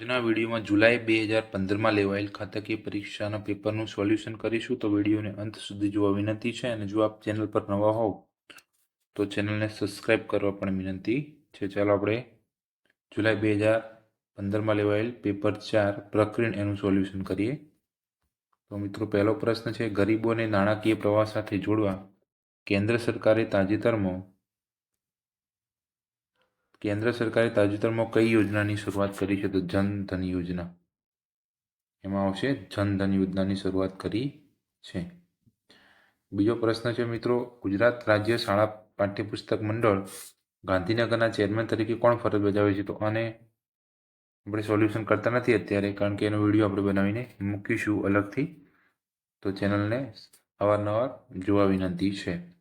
આજના વિડીયોમાં જુલાઈ બે હજાર પંદરમાં લેવાયેલ ખાતાકીય પરીક્ષાના પેપરનું સોલ્યુશન કરીશું. તો વિડીયોને અંત સુધી જોવા વિનંતી છે અને જો આપ ચેનલ પર નવા હોવ તો ચેનલને સબસ્ક્રાઈબ કરવા પણ વિનંતી છે. ચાલો આપણે જુલાઈ બે હજાર પંદરમાં લેવાયેલ પેપર ચાર પ્રકરણ એનું સોલ્યુશન કરીએ. તો મિત્રો, પહેલો પ્રશ્ન છે, ગરીબોને નાણાકીય પ્રવાહ સાથે જોડવા કેન્દ્ર સરકારે તાજેતરમાં કેન્દ્ર સરકારે તાજેતરમાં કઈ યોજનાની શરૂઆત કરી છે? તો જન ધન યોજના. એમાં આવશે જન ધન યોજનાની શરૂઆત કરી છે. બીજો પ્રશ્ન છે મિત્રો, ગુજરાત રાજ્ય શાળા પાઠ્યપુસ્તક મંડળ ગાંધીનગરના ચેરમેન તરીકે કોણ ફરજ બજાવે છે? તો આને આપણે સોલ્યુશન કરતા નથી અત્યારે, કારણ કે એનો વીડિયો આપણે બનાવીને મૂકીશું અલગથી. તો ચેનલને અવારનવાર જોવા વિનંતી છે.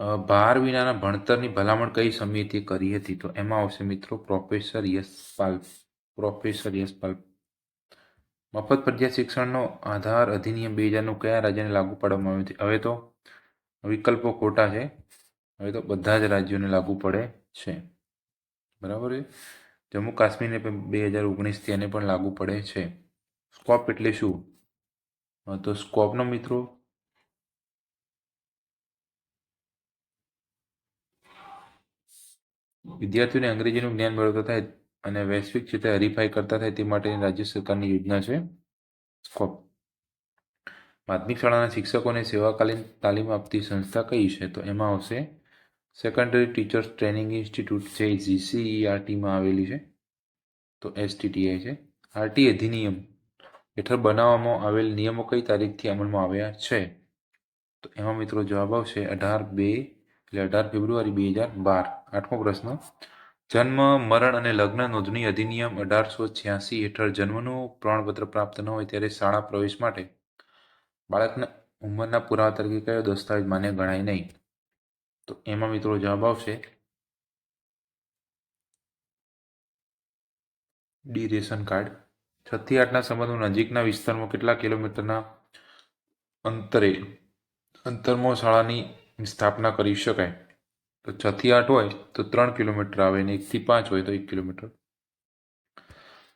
ભાર વિનાના ભણતરની ભલામણ કઈ સમિતિએ કરી હતી? તો એમાં આવશે મિત્રો પ્રોફેસર યશપાલ પ્રોફેસર યશપાલ મફત ફરજિયાત શિક્ષણનો આધાર અધિનિયમ બે હજારનું કયા રાજ્યને લાગુ પાડવામાં આવ્યું છે હવે તો વિકલ્પો ખોટા છે. હવે તો બધા જ રાજ્યોને લાગુ પડે છે. બરાબર છે? જમ્મુ કાશ્મીરને પણ બે હજાર ઓગણીસથી એને પણ લાગુ પડે છે. સ્કોપ એટલે શું? તો સ્કોપનો મિત્રો વિદ્યાર્થીઓને અંગ્રેજીનું જ્ઞાન મેળવતા થાય અને વૈશ્વિક ક્ષેત્રે હરીફાઈ કરતા થાય તે માટેની રાજ્ય સરકારની યોજના છે. સ્કોપ. માધ્યમિક શાળાના શિક્ષકોને સેવાકાલીન તાલીમ આપતી સંસ્થા કઈ છે? તો એમાં આવશે સેકન્ડરી ટીચર્સ ટ્રેનિંગ ઇન્સ્ટિટ્યૂટ છે જીસીઈઆરટીમાં આવેલી છે. તો એસટીટીઆઈ છે. આરટી અધિનિયમ હેઠળ બનાવવામાં આવેલ નિયમો કઈ તારીખથી અમલમાં આવ્યા છે? તો એમાં મિત્રો જવાબ આવશે અઢાર બે એટલે અઢાર ફેબ્રુઆરી બે હજાર બાર. આઠમો પ્રશ્ન. જન્મ, મરણ અને લગ્ન નોંધણી અધિનિયમ અઢારસો છ્યાસી હેઠળ જન્મનું પ્રમાણપત્ર પ્રાપ્ત ન હોય ત્યારે શાળા પ્રવેશ માટે બાળકના ઉંમરના પુરાવા તરીકે કયો દસ્તાવેજ માન્ય ગણાય નહીં? તો એમાં મિત્રો જવાબ આવશે. D ration card. છથી આઠના સંબંધો નજીકના વિસ્તારમાં કેટલા કિલોમીટરના અંતરે? અંતરમાં શાળાની સ્થાપના કરી શકાય. તો છથી આઠ હોય તો ત્રણ કિલોમીટર આવે અને એકથી પાંચ હોય તો એક કિલોમીટર.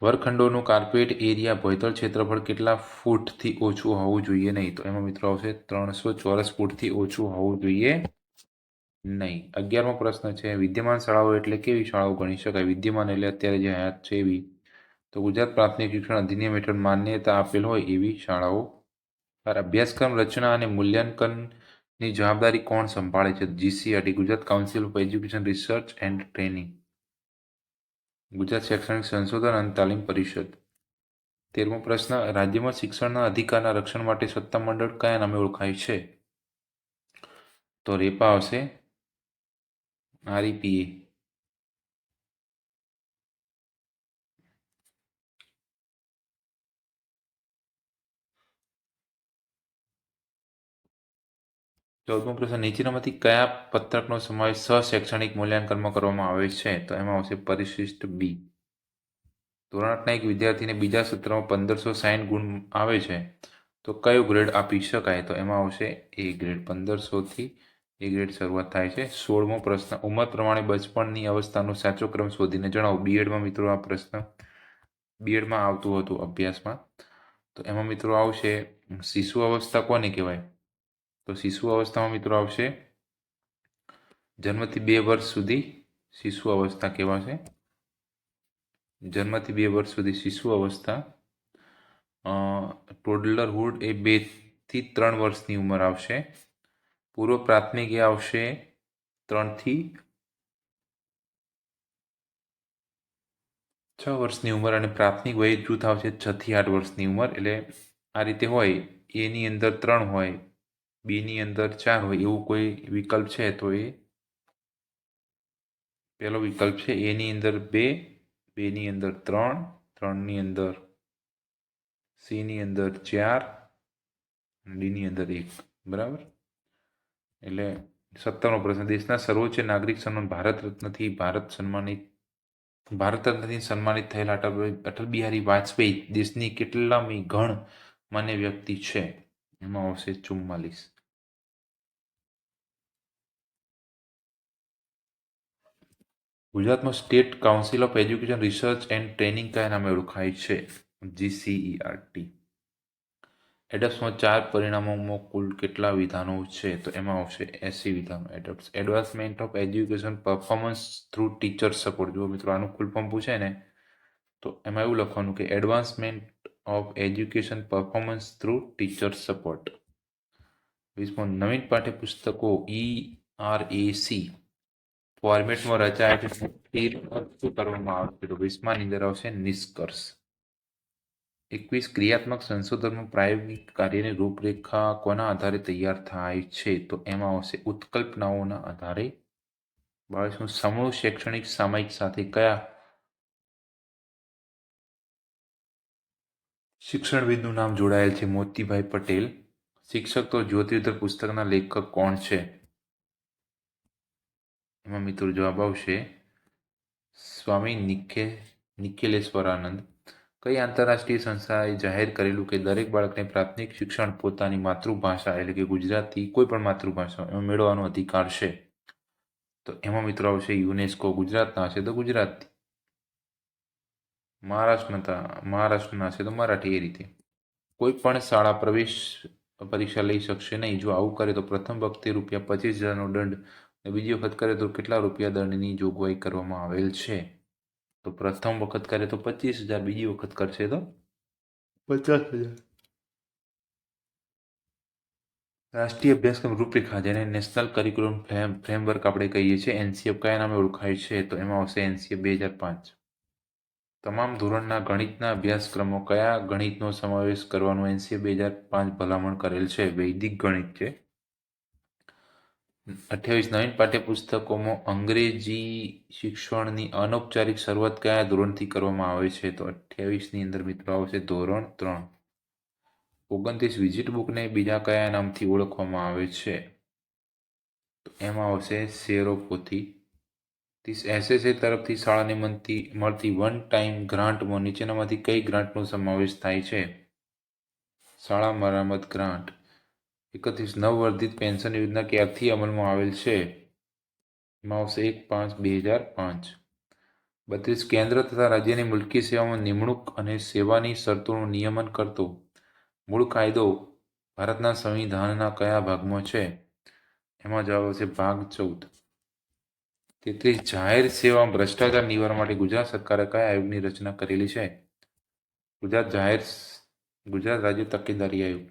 વર્ગખંડોનું કાર્પેટ, એરિયા, ભોયતળ ક્ષેત્રફળ કેટલા ફૂટથી ઓછું હોવું જોઈએ નહીં? તો એમાં મિત્રો આવશે ત્રણસો ચોરસ ફૂટથી ઓછું હોવું જોઈએ નહીં. અગિયારમો પ્રશ્ન છે, વિદ્યમાન શાળાઓ એટલે કેવી શાળાઓ ગણી શકાય? વિદ્યમાન એટલે અત્યારે જે હયાત છે એવી. તો ગુજરાત પ્રાથમિક શિક્ષણ અધિનિયમ હેઠળ માન્યતા આપેલ હોય એવી શાળાઓ. અભ્યાસક્રમ, રચના અને મૂલ્યાંકનની જવાબદારી કોણ સંભાળે છે? GCERT Gujarat council of education research and training Gujarat શૈક્ષણિક સંશોધન અને તાલીમ પરિષદ. તેરમો પ્રશ્ન, રાજ્યમાં શિક્ષણના અધિકારના રક્ષણ માટે સત્તામંડળ કયા નામે ઓળખાય છે? તો રેપા આવશે. આરઈપીએ ચૌદમો પ્રશ્ન, નીચેનામાંથી કયા પત્રકનો સમાવેશ સહ-શૈક્ષણિક મૂલ્યાંકનમાં કરવામાં આવે છે? તો એમાં આવશે પરિશિષ્ટ બી ધોરણ આઠના એક વિદ્યાર્થીને બીજા સત્રમાં પંદરસો સાઠ ગુણ આવે છે. તો કયો ગ્રેડ આપી શકાય? તો એમાં આવશે એ ગ્રેડ પંદરસોથી એ ગ્રેડ શરૂઆત થાય છે. સોળમો પ્રશ્ન, ઉંમર પ્રમાણે બચપણની અવસ્થાનો સાચો ક્રમ શોધીને જણાવો. બીએડમાં મિત્રો આ પ્રશ્ન બીએડમાં આવતું હતું અભ્યાસમાં. તો એમાં મિત્રો આવશે, શિશુ અવસ્થા કોને કહેવાય? તો શિશુ અવસ્થામાં મિત્રો આવશે. જન્મથી બે વર્ષ સુધી શિશુ અવસ્થા કહેવાશે. જન્મથી બે વર્ષ સુધી શિશુ અવસ્થા. ટોડલરહુડ એ બેથી ત્રણ વર્ષની ઉંમર આવશે. પૂર્વ પ્રાથમિક એ આવશે ત્રણથી છ વર્ષની ઉંમર અને પ્રાથમિક વય જૂથ આવશે છથી આઠ વર્ષની ઉંમર. એટલે આ રીતે હોય. એની અંદર ત્રણ હોય. બીની અંદર ચાર હોય, એવું કોઈ વિકલ્પ છે તો એ પહેલો વિકલ્પ છે, એની અંદર બે, બેની અંદર ત્રણ, ત્રણની અંદર સીની અંદર ચાર ડીની અંદર એક. બરાબર? એટલે સત્તરનો પ્રશ્ન. દેશના સર્વોચ્ચ નાગરિક સન્માન ભારત રત્નથી ભારત સન્માનિત, ભારત રત્નથી સન્માનિત થયેલા અટલ અટલ બિહારી વાજપેયી દેશની કેટલામી ગણ માન્ય વ્યક્તિ છે? એમાં આવશે ચુમ્માલીસ ગુજરાતમાં state council of education research and training કયા નામે ઓળખાય છે જીસીઈઆરટી એડપ્સમાં ચાર પરિણામોમાં કુલ કેટલા વિધાનો છે? તો એમાં આવશે એસી વિધાનો. ADEPTS advancement of education performance through teacher support જુઓ મિત્રો, આનું ફૂલ ફોર્મ પૂછે ને, તો એમાં એવું લખવાનું કે advancement of education performance through teacher support વીસમાં નવીન પાઠ્યપુસ્તકો ઈ આર એ સી ફોર્મેટમાં રચાયા છે શું કરવામાં આવે છે તો વીસમાની અંદર આવશે નિષ્કર્ષ એકવીસ ક્રિયાત્મક સંશોધનમાં પ્રાયોગિક કાર્યની રૂપરેખા કોના આધારે તૈયાર થાય છે તો એમાં આવશે ઉત્કલ્પનાઓના આધારે બાવીસમું સમૂહ શૈક્ષણિક સામાયિક સાથે કયા શિક્ષણવિદનું નામ જોડાયેલ છે મોતીભાઈ પટેલ. શિક્ષક તો જ્યોતિર્ધર પુસ્તકના લેખક કોણ છે? એમાં મિત્રો જવાબ આવશે સ્વામી નિખે, નિખિલેશ્વરાનંદ. કઈ આંતરરાષ્ટ્રીય સંસ્થાએ જાહેર કરેલું કે દરેક બાળકને પ્રાથમિક શિક્ષણ પોતાની માતૃભાષા એટલે કે ગુજરાતી કોઈ પણ માતૃભાષા એમાં મેળવવાનો અધિકાર છે. તો એમાં મિત્રો આવશે યુનેસ્કો ગુજરાતના હશે તો ગુજરાતી. મહારાષ્ટ્રના મહારાષ્ટ્રના હશે તો મરાઠી એ રીતે. કોઈ પણ શાળા પ્રવેશ પરીક્ષા લઈ શકશે નહીં. જો આવું કરે તો પ્રથમ વખતે રૂપિયા પચીસ હજારનો દંડ અને બીજી વખત કરે તો કેટલા રૂપિયા દંડની જોગવાઈ કરવામાં આવેલ છે? તો પ્રથમ વખત કરે તો પચીસ હજાર બીજી વખત કરશે તો? પચાસ હજાર. રાષ્ટ્રીય અભ્યાસક્રમ રૂપરેખા જેને નેશનલ કરિક્યુલમ ફ્રેમવર્ક આપણે કહીએ છીએ એનસીએફ કયા નામે ઓળખાય છે? તો એમાં આવશે એનસીએફ બે હજાર પાંચ. તમામ ધોરણના ગણિતના અભ્યાસક્રમો કયા ગણિતનો સમાવેશ કરવાનો એનસીએ બે હજાર પાંચ ભલામણ કરેલ છે? વૈદિક ગણિત છે. અઠ્યાવીસ નવીન પાઠ્યપુસ્તકોમાં અંગ્રેજી શિક્ષણની અનૌપચારિક શરૂઆત કયા ધોરણથી કરવામાં આવે છે? તો અઠ્યાવીસની અંદર મિત્રો આવશે ધોરણ ત્રણ. ઓગણત્રીસ વિઝિટ બુકને બીજા કયા નામથી ઓળખવામાં આવે છે? તો એમાં આવશે શેરોપોથી. ત્રીસ એસએસએ તરફથી શાળાને મળતી મળતી વન ટાઈમ ગ્રાન્ટમાં નીચેનામાંથી કઈ ગ્રાન્ટનો સમાવેશ થાય છે? શાળા મરામત ગ્રાન્ટ એકત્રીસ નવવર્ધિત પેન્શન યોજના ક્યારથી અમલમાં આવેલ છે? એમાં આવશે એક પાંચ બે હજાર પાંચ. બત્રીસ, કેન્દ્ર તથા રાજ્યની મુલકી સેવામાં નિમણૂક અને સેવાની શરતોનું નિયમન કરતો. મૂળ કાયદો ભારતના સંવિધાનના કયા ભાગમાં છે? એમાં જવાબ આવશે ભાગ ચૌદ. તેત્રીસ જાહેર સેવા ભ્રષ્ટાચાર નિવારણ માટે ગુજરાત સરકારે કયા આયોગની રચના કરેલી છે? ગુજરાત જાહેર ગુજરાત રાજ્ય તકેદારી આયોગ.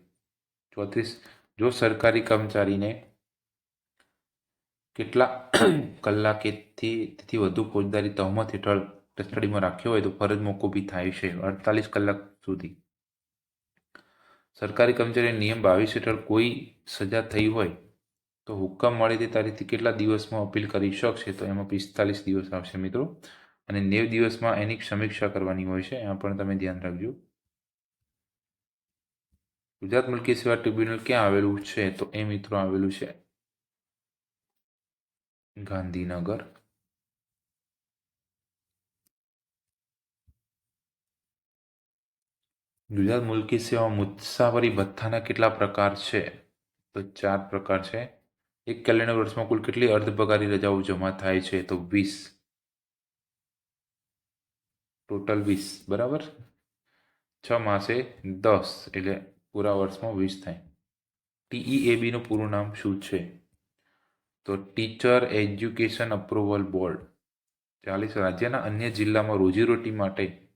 ચોત્રીસ, જો સરકારી કર્મચારીને કેટલા કલાકેથી, તેથી વધુ ફોજદારી તહમત હેઠળ કસ્ટડીમાં રાખ્યો હોય તો ફરજ મોકૂફી થાય છે, અડતાલીસ કલાક સુધી. સરકારી કર્મચારી નિયમ બાવીસ હેઠળ કોઈ સજા થઈ હોય તો હુકમ મળે તે તારીખથી કેટલા દિવસમાં અપીલ કરી શકશે? તો એમાં પિસ્તાલીસ દિવસ આવશે મિત્રો. અને નેવ દિવસમાં એની સમીક્ષા કરવાની હોય છે. એમાં પણ તમે ધ્યાન રાખજો. ગુજરાત મુલકી સેવા ટ્રિબ્યુનલ ક્યાં આવેલું છે? તો એ મિત્રો આવેલું છે ગાંધીનગર. ગુજરાત મુલકી સેવા મુસાફરી ભથ્થાના કેટલા પ્રકાર છે? તો ચાર પ્રકાર છે. એક કેલેન્ડર વર્ષમાં કુલ કેટલી અર્ધપગારી રજાઓ જમા થાય છે? તો વીસ. ટોટલ વીસ, બરાબર? છ માસે દસ, એટલે પૂરા વર્ષમાં વીસ થાય. ટીઈએબીનું પૂરું નામ શું છે? તો ટીચર એજ્યુકેશન અપ્રુવલ બોર્ડ. ચાલીસ રાજ્યના અન્ય જિલ્લામાં રોજીરોટી માટે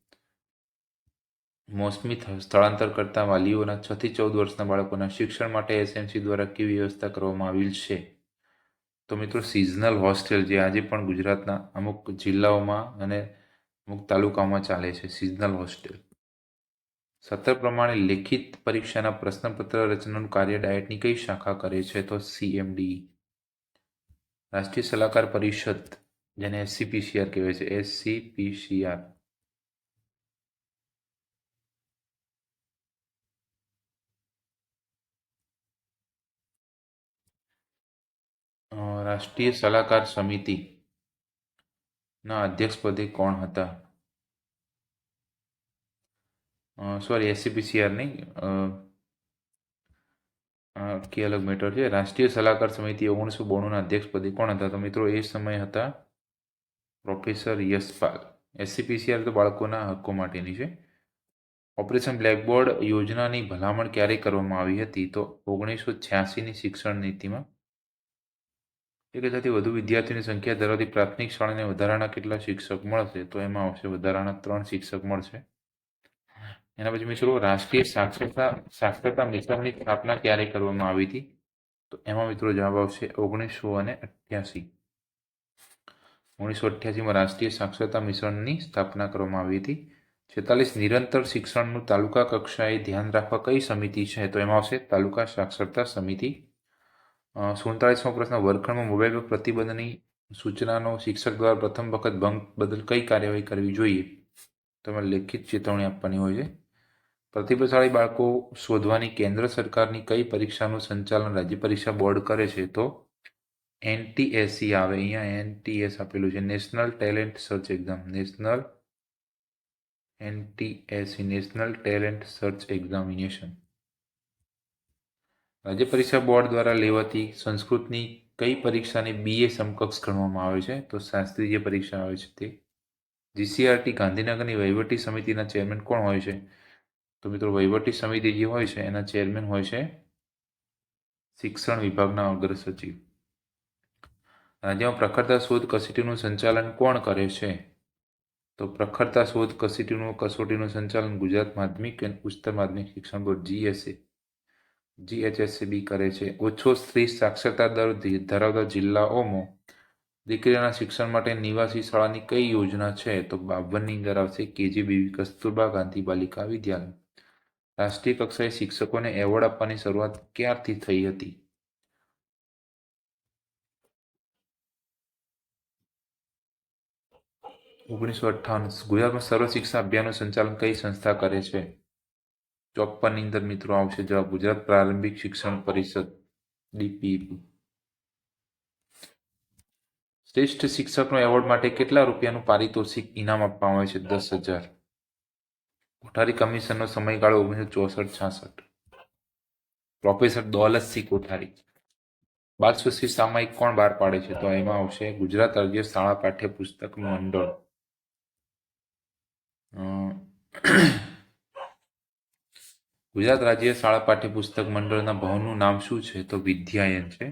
મોસમી સ્થળાંતર કરતા વાલીઓના છ થી ચૌદ વર્ષના બાળકોના શિક્ષણ માટે એસએમસી દ્વારા કેવી વ્યવસ્થા કરવામાં આવેલ છે? તો મિત્રો સિઝનલ હોસ્ટેલ જે આજે પણ ગુજરાતના અમુક જિલ્લાઓમાં અને અમુક તાલુકાઓમાં ચાલે છે સિઝનલ હોસ્ટેલ સત્ર પ્રમાણે લેખિત પરીક્ષાના પ્રશ્નપત્ર રચનાનું કાર્ય ડાયટની કઈ શાખા કરે છે? તો સીએમડી રાષ્ટ્રીય સલાહકાર પરિષદ, જેને એસસીપીસીઆર કહેવાય છે એસસીપીસીઆર રાષ્ટ્રીય સલાહકાર સમિતિ ના અધ્યક્ષ કોણ હતા? સોરી એસસીપીસીઆર કે અલગ મેટર છે. રાષ્ટ્રીય સલાહકાર સમિતિ ઓગણીસો બોણુંના અધ્યક્ષપદે કોણ હતા? તો મિત્રો, એ સમય હતા પ્રોફેસર યશપાલ. એસસીપીસીઆર તો બાળકોના હક્કો માટેની છે. ઓપરેશન બ્લેકબોર્ડ યોજનાની ભલામણ ક્યારે કરવામાં આવી હતી? તો ઓગણીસો છ્યાસીની શિક્ષણ નીતિમાં એક હજારથી વધુ વિદ્યાર્થીઓની સંખ્યા ધરાવતી પ્રાથમિક શાળાને વધારાના કેટલા શિક્ષક મળશે? તો એમાં આવશે વધારાના ત્રણ શિક્ષક મળશે. એના પછી મિત્રો, રાષ્ટ્રીય સાક્ષરતા સાક્ષરતા મિશનની સ્થાપના ક્યારે કરવામાં આવી હતી? તો એમાં મિત્રો જવાબ આવશે ઓગણીસો અને અઠ્યાસી. ઓગણીસો અઠ્યાસીમાં રાષ્ટ્રીય સાક્ષરતા મિશનની સ્થાપના કરવામાં આવી હતી. છેતાલીસ, નિરંતર શિક્ષણનું તાલુકા કક્ષાએ ધ્યાન રાખવા કઈ સમિતિ છે? તો એમાં આવશે તાલુકા સાક્ષરતા સમિતિ. સુડતાલીસમો પ્રશ્ન, વર્ગખંડમાં મોબાઈલ પર પ્રતિબંધની સૂચનાનો શિક્ષક દ્વારા પ્રથમ વખત ભંગ બદલ કઈ કાર્યવાહી કરવી જોઈએ? તો લેખિત ચેતવણી આપવાની હોય છે. પ્રતિભાશાળી બાળકો શોધવાની કેન્દ્ર સરકારની કઈ પરીક્ષાનું સંચાલન રાજ્ય પરીક્ષા બોર્ડ કરે છે? તો એનટીએસસી આવે, અહીંયા એનટીએસ આપેલું છે. National talent search exam, national NTSC national talent search examination. રાજ્ય પરીક્ષા બોર્ડ દ્વારા લેવાતી સંસ્કૃતની કઈ પરીક્ષાને બીએ સમકક્ષ ગણવામાં આવે છે? તો શાસ્ત્રીય પરીક્ષા આવે છે તે જીસીઆરટી ગાંધીનગરની વહીવટી સમિતિના ચેરમેન કોણ હોય છે? તો મિત્રો વહીવટી સમિતિ જે હોય છે, એના ચેરમેન હોય છે શિક્ષણ વિભાગના અગ્ર સચિવ. રાજ્યમાં પ્રખરતા શોધ કસોટીનું સંચાલન કોણ કરે છે? તો પ્રખરતા શોધ કસોટીનું કસોટીનું સંચાલન ગુજરાત માધ્યમિક અને ઉચ્ચતર માધ્યમિક શિક્ષણ બોર્ડ જીએસએ જીએચએસસીબી કરે છે. ઓછો સ્ત્રી સાક્ષરતા દર ધરાવતા જિલ્લાઓમાં દીકરીઓના શિક્ષણ માટે નિવાસી શાળાની કઈ યોજના છે? તો બાવનની અંદર આવશે કેજીબીવી કસ્તુરબા ગાંધી બાલિકા વિદ્યાલય રાષ્ટ્રીય કક્ષાએ શિક્ષકોને એવોર્ડ આપવાની શરૂઆત ક્યારથી થઈ હતી? ઓગણીસો અઠ્ઠાવન ગુજરાતમાં સર્વ શિક્ષા અભિયાનનું સંચાલન કઈ સંસ્થા કરે છે? ચોપ્પનની અંદર મિત્રો આવશે જવાબ ગુજરાત પ્રારંભિક શિક્ષણ પરિષદ, ડીપીપી. શ્રેષ્ઠ શિક્ષકનો એવોર્ડ માટે કેટલા રૂપિયાનું પારિતોષિક ઇનામ આપવામાં આવે છે? દસ હજાર. કોઠારી કમિશનનો સમયગાળો ઓગણીસો ચોસઠ છાસઠ. પ્રોફેસર દોલતસિંહ કોઠારી. બાલ સુશ્રી સામાયિક કોણ બહાર પાડે છે? તો એમાં આવશે ગુજરાત રાજ્ય શાળા પાઠ્યપુસ્તક મંડળ. ગુજરાત રાજ્ય શાળા પાઠ્યપુસ્તક મંડળના ભવનનું નામ શું છે? તો વિદ્યાયન છે.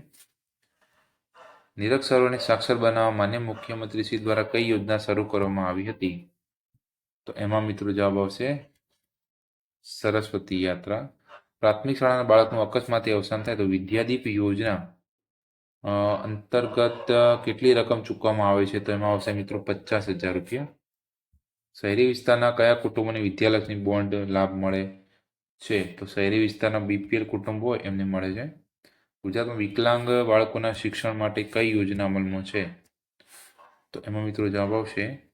નિરક્ષરોને સાક્ષર બનાવવા માન્ય મુખ્યમંત્રી શ્રી દ્વારા કઈ યોજના શરૂ કરવામાં આવી હતી? તો એમાં મિત્રો જવાબ આવશે સરસ્વતી યાત્રા. પ્રાથમિક શાળાના બાળકનું અકસ્માતે અવસાન થાય તો વિદ્યાદીપ યોજના અંતર્ગત કેટલી રકમ ચૂકવવામાં આવે છે? તો એમાં આવશે મિત્રો પચાસ હજાર રૂપિયા. શહેરી વિસ્તારના કયા કુટુંબોને વિદ્યાલક્ષની બોન્ડ લાભ મળે? છે. તો શહેરી વિસ્તારના બીપીએલ કુટુંબો એમને મળે છે. ગુજરાતમાં વિકલાંગ બાળકોના શિક્ષણ માટે કઈ યોજના અમલમાં છે? તો એમાં મિત્રો જવાબ આવશે.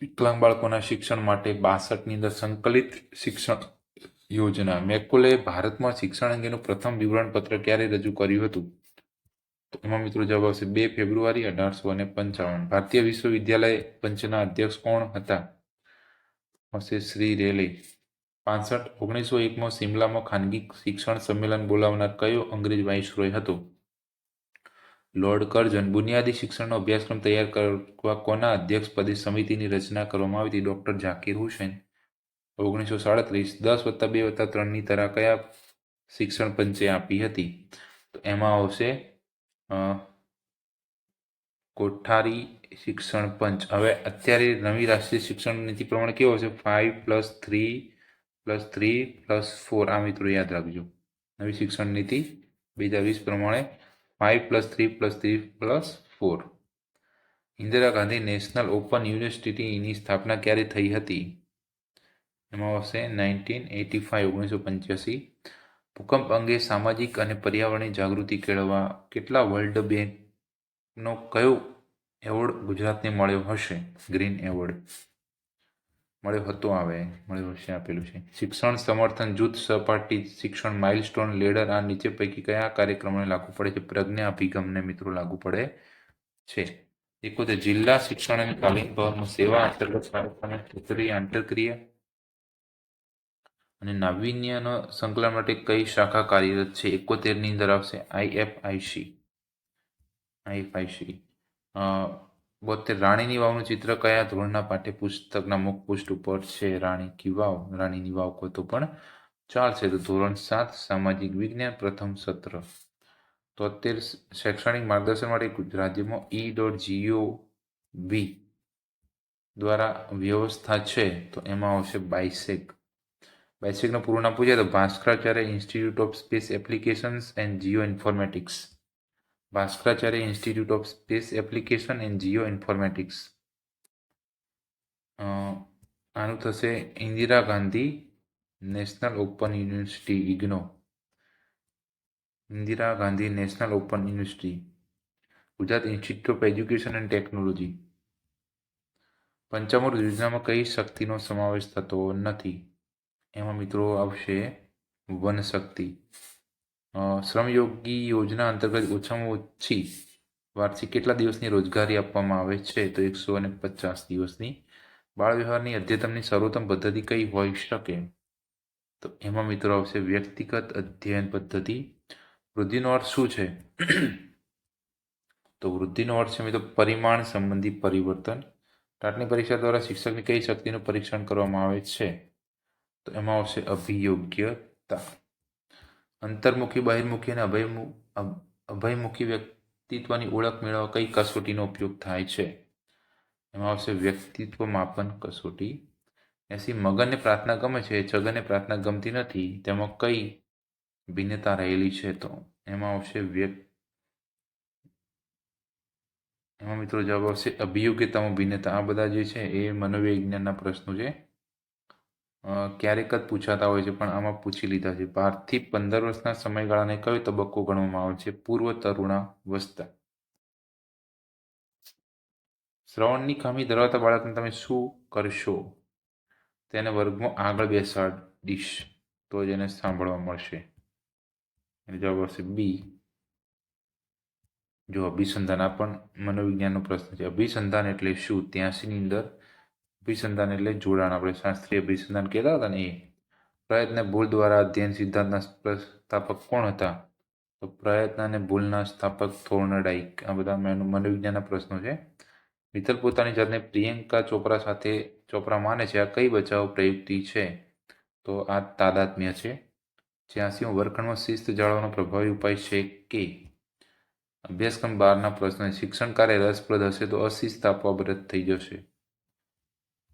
વિકલાંગ બાળકોના શિક્ષણ માટે બાસઠની અંદર સંકલિત શિક્ષણ યોજના. મેકોલે ભારતમાં શિક્ષણ અંગેનું પ્રથમ વિવરણપત્ર ક્યારે રજૂ કર્યું હતું? તો એમાં મિત્રો જવાબ આવશે બે ફેબ્રુઆરી અઢારસો અને પંચાવન. ભારતીય વિશ્વવિદ્યાલય પંચના અધ્યક્ષ કોણ હતા? હશે શ્રી રેલે. પાસઠ, ઓગણીસો એકમાં સિમલામાં ખાનગી શિક્ષણ સંમેલન બોલાવનાર કયો અંગ્રેજ વાઇસરોય હતો? લોર્ડ કર્જન બુનિયાદી શિક્ષણનો અભ્યાસક્રમ તૈયાર કરવા કોના અધ્યક્ષ પદે સમિતિની રચના કરવામાં આવી હતી? ડોક્ટર ઝાકીર હુસેન, ઓગણીસો સાડત્રીસ, દસ વત્તા બે વત્તા ત્રણની તરા કયા શિક્ષણ પંચે આપી હતી? તો એમાં આવશે કોઠારી શિક્ષણ પંચ. હવે અત્યારે નવી રાષ્ટ્રીય શિક્ષણ નીતિ પ્રમાણે કેવો હશે five plus three plus three plus four આ મિત્રો યાદ રાખજો. નવી શિક્ષણ નીતિ બે હજાર વીસ પ્રમાણે five plus three plus three plus four Indira Gandhi national open યુનિવર્સિટીની સ્થાપના ક્યારે થઈ હતી? એમાં આવશે નાઇન્ટીન એટી ફાઇવ, ઓગણીસો પંચ્યાસી. ભૂકંપ અંગે સામાજિક અને પર્યાવરણીય જાગૃતિ કેળવવા કેટલા વર્લ્ડ બેંકનો કયો એવોર્ડ ગુજરાતને મળ્યો હશે? ગ્રીન એવોર્ડ મળ્યો હતો આવે મળ્યું હશે આપેલું છે. શિક્ષણ સમર્થન, જૂથ સપાટી શિક્ષણ માઇલસ્ટોન લેડર આ નીચે પૈકી કયા કાર્યક્રમોને લાગુ પડે છે? પ્રજ્ઞા અભિગમને મિત્રો લાગુ પડે છે. એકોતેર, જિલ્લા શિક્ષણ અને તાલીમ ભવનમાં સેવા અંતર્ગત બાળકોને ક્ષેત્રીય આંતરક્રિયા અને નાવીન્યનો સંકલન માટે કઈ શાખા કાર્યરત છે? એકોતેરની અંદર આવશે આઈએફઆઈસી આઈએફઆઈસી બોતેર રાણીની વાવનું ચિત્ર કયા ધોરણના પાઠ્યપુસ્તકના મુખપૃષ્ઠ ઉપર છે? રાણી કી વાવ રાણીની વાવ કહો તો પણ ચાલશે તો ધોરણ સાત, સામાજિક વિજ્ઞાન, પ્રથમ સત્ર. તોતેર શૈક્ષણિક માર્ગદર્શન માટે રાજ્યમાં ઈ ડોટ જીઓ વી દ્વારા વ્યવસ્થા છે. તો એમાં આવશે બાઇસેક બાઇસેકનું પૂરું નામ પૂછે તો Bhaskaracharya institute of space applications and geo informatics Bhaskaracharya institute of space application and geo informatics આનું થશે Indira Gandhi national open university IGNOU Indira Gandhi national open university Gujarat institute of education and technology Panchamrut યોજનામાં કઈ શક્તિનો સમાવેશ થતો નથી એમાં મિત્રો આવશે વન શક્તિ શ્રમયોગી યોજના અંતર્ગત ઓછામાં ઓછી વાર્ષિક કેટલા દિવસની રોજગારી આપવામાં આવે છે? તો એકસો અને પચાસ દિવસની. બાળ વ્યવહારની અધ્યતનની સર્વોત્તમ પદ્ધતિ કઈ હોઈ શકે? તો એમાં મિત્રો આવશે વ્યક્તિગત અધ્યયન પદ્ધતિ. વૃદ્ધિનો અર્થ શું છે? તો વૃદ્ધિનો અર્થ છે મિત્રો પરિમાણ સંબંધી પરિવર્તન. ટાટની પરીક્ષા દ્વારા શિક્ષકની કઈ શક્તિનું પરીક્ષણ કરવામાં આવે છે? તો એમાં આવશે અભિયોગ્યતા. અંતર્મુખી, બહિર્મુખી અને અભયમુ અભયમુખી વ્યક્તિત્વની ઓળખ મેળવવા કઈ કસોટીનો ઉપયોગ થાય છે? એમાં આવશે વ્યક્તિત્વ માપન કસોટી. એસી, મગનને પ્રાર્થના ગમે છે, છગનને પ્રાર્થના ગમતી નથી, તેમાં કઈ ભિન્નતા રહેલી છે તો? એમાં આવશે વ્યક્ત એમાં મિત્રો જવાબ આવશે અભિયોગ્યતામાં ભિન્નતા. આ બધા જે છે એ મનોવિજ્ઞાનના પ્રશ્નો છે. ક્યારેક જ પૂછાતા હોય છે, પણ આમાં પૂછી લીધા છે. બારથી પંદર વર્ષના સમયગાળાને કયો તબક્કો ગણવામાં આવે છે? પૂર્વ તરુણાવસ્થા શ્રવણની ખામી ધરાવતા બાળકને તમે શું કરશો? તેને વર્ગમાં આગળ બેસાડીશ, તો જ એને સાંભળવા મળશે. એટલે જવાબ આવશે બી. જો અભિસંધાન, આ પણ મનોવિજ્ઞાનનો પ્રશ્ન છે. અભિસંધાન એટલે શું? ત્યાંસીની અંદર અભિસંધાન એટલે જોડાણ. આપણે શાસ્ત્રીય અભિસંધાન કહેતા હતા ને એ. પ્રયત્ન ભૂલ દ્વારા અધ્યયન સિદ્ધાંતના સ્થાપક કોણ હતા? તો પ્રયત્ન અને ભૂલના સ્થાપક થોર્નડાઇક આ બધા મનો- મનોવિજ્ઞાનના પ્રશ્નો છે. મિત્તલ પોતાની જાતને પ્રિયંકા ચોપરા સાથે, ચોપરા માને છે. આ કઈ બચાવ પ્રયુક્તિ છે? તો આ તાદાત્મ્ય છે. જ્યાંસી વર્ગખંડમાં શિસ્ત જાળવવાનો પ્રભાવી ઉપાય છે કે? અભ્યાસક્રમ બારના પ્રશ્ન શિક્ષણ કાર્ય રસપ્રદ હશે તો અશિસ્ત આપવા રદ થઈ જશે.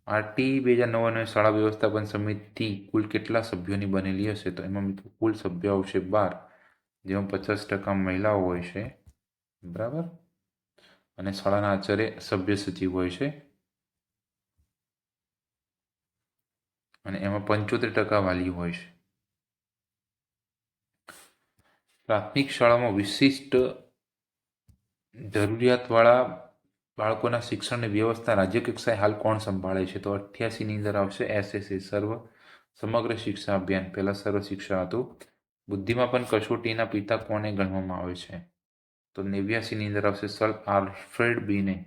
આરટી બે હજાર નવ અને શાળા વ્યવસ્થાપન સમિતિ કુલ કેટલા સભ્યોની બનેલી હશે? તો એમાં મિત્રો કુલ સભ્યો આવશે બાર, જેમાં પચાસ ટકા મહિલાઓ હોય છે. બરાબર? અને શાળાના આચાર્ય સભ્ય સચિવ હોય છે. અને એમાં પંચોતેર ટકા વાલી હોય છે. પ્રાથમિક શાળામાં વિશિષ્ટ જરૂરિયાતવાળા બાળકોના શિક્ષણની વ્યવસ્થા રાજ્ય કક્ષાએ હાલ કોણ સંભાળે છે? તો અઠ્યાસીની અંદર આવશે એસએસએ સર્વ, સમગ્ર શિક્ષા અભિયાન. પહેલા સર્વ શિક્ષા હતું. બુદ્ધિમાપન કસોટીના પિતા કોને ગણવામાં આવે છે? તો નેવ્યાસીની અંદર આવશે સર આલ્ફ્રેડ બીને.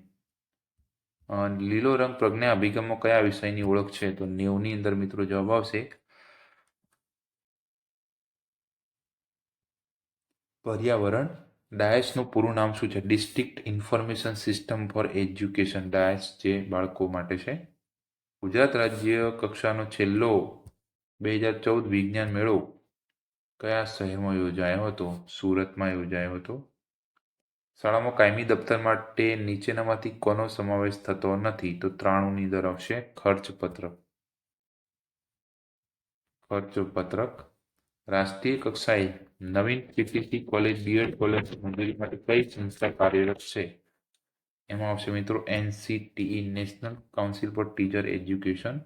લીલો રંગ પ્રજ્ઞા અભિગમમાં કયા વિષયની ઓળખ છે? તો નેવની અંદર મિત્રો જવાબ આવશે. પર્યાવરણ ડાયસનું પૂરું નામ શું છે? District information system for education DISE જે બાળકો માટે છે. ગુજરાત રાજ્ય કક્ષાનો છેલ્લો બે હજાર ચૌદ વિજ્ઞાન મેળો કયા શહેરમાં યોજાયો હતો? સુરતમાં યોજાયો હતો. શાળામાં કાયમી દફતર માટે નીચેનામાંથી કોનો સમાવેશ થતો નથી? તો ત્રાણુંની દર આવશે ખર્ચ પત્રક ખર્ચ પત્રક રાષ્ટ્રીય કક્ષાએ નવીન PTC college, B Ed college મંજૂરી માટે કઈ સંસ્થા કાર્યરત છે? એમાં આવશે મિત્રો NCTE, national council for teacher education.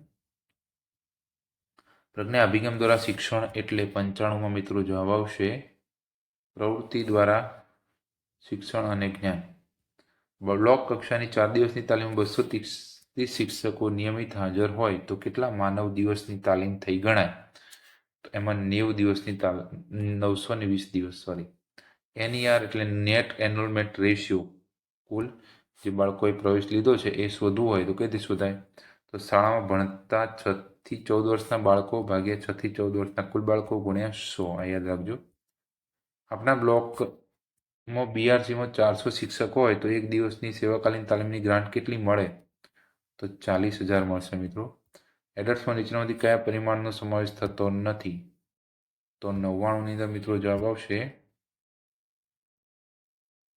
Pragna, અભિગમ દ્વારા શિક્ષણ એટલે પંચાણુંમાં મિત્રો જવાબ આવશે પ્રવૃત્તિ દ્વારા શિક્ષણ અને જ્ઞાન. બ્લોક કક્ષાની ચાર દિવસની તાલીમ બસો ત્રીસ શિક્ષકો નિયમિત હાજર હોય તો કેટલા માનવ દિવસની તાલીમ થઈ ગણાય? એમાં નેવું દિવસની તાલ, નવસો ને વીસ દિવસ સોરી એનઈઆર એટલે નેટ એનરોલમેન્ટ રેશિયો કુલ, જે બાળકોએ પ્રવેશ લીધો છે એ શોધવું હોય તો રીતે શોધાય? તો શાળામાં ભણતા છ થી ચૌદ વર્ષના બાળકો ભાગ્યા છ થી ચૌદ વર્ષના કુલ બાળકો ગુણ્યા સો, આ યાદ રાખજો. આપણા બ્લોકમાં બીઆરસીમાં ચારસો શિક્ષકો હોય તો એક દિવસની સેવાકાલીન તાલીમની ગ્રાન્ટ કેટલી મળે? તો ચાલીસ હજાર મળશે મિત્રો. એડર્સમાં નીચેનામાંથી કયા પરિમાણનો સમાવેશ થતો નથી? તો નવ્વાણુંની અંદર મિત્રો જવાબ આવશે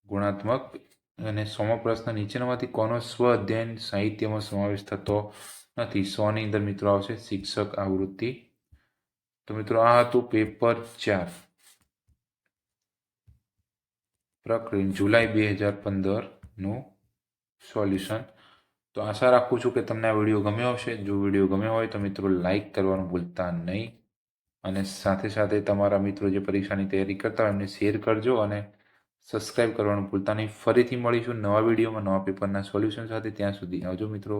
ગુણાત્મક અને સોમો પ્રશ્ન, નીચેનામાંથી કોનો સ્વ અધ્યયન સાહિત્યમાં સમાવેશ થતો નથી? સોની અંદર મિત્રો આવશે શિક્ષક આવૃત્તિ. તો મિત્રો આ હતું પેપર ચાર. પ્રકરણ જુલાઈ બે હજાર પંદરનું સોલ્યુશન. તો આશા રાખું છું કે તમને આ વીડિયો ગમ્યો હશે. જો વીડિયો ગમ્યો હોય તો મિત્રો લાઇક કરવાનું ભૂલતા નહીં અને સાથે સાથે તમારા મિત્રો જે પરીક્ષાની તૈયારી કરતા હોય એમને શેર કરજો અને સબસ્ક્રાઇબ કરવાનું ભૂલતા નહીં. ફરીથી મળીશું નવા વિડીયોમાં નવા પેપરના સોલ્યુશન સાથે. ત્યાં સુધી આવજો મિત્રો.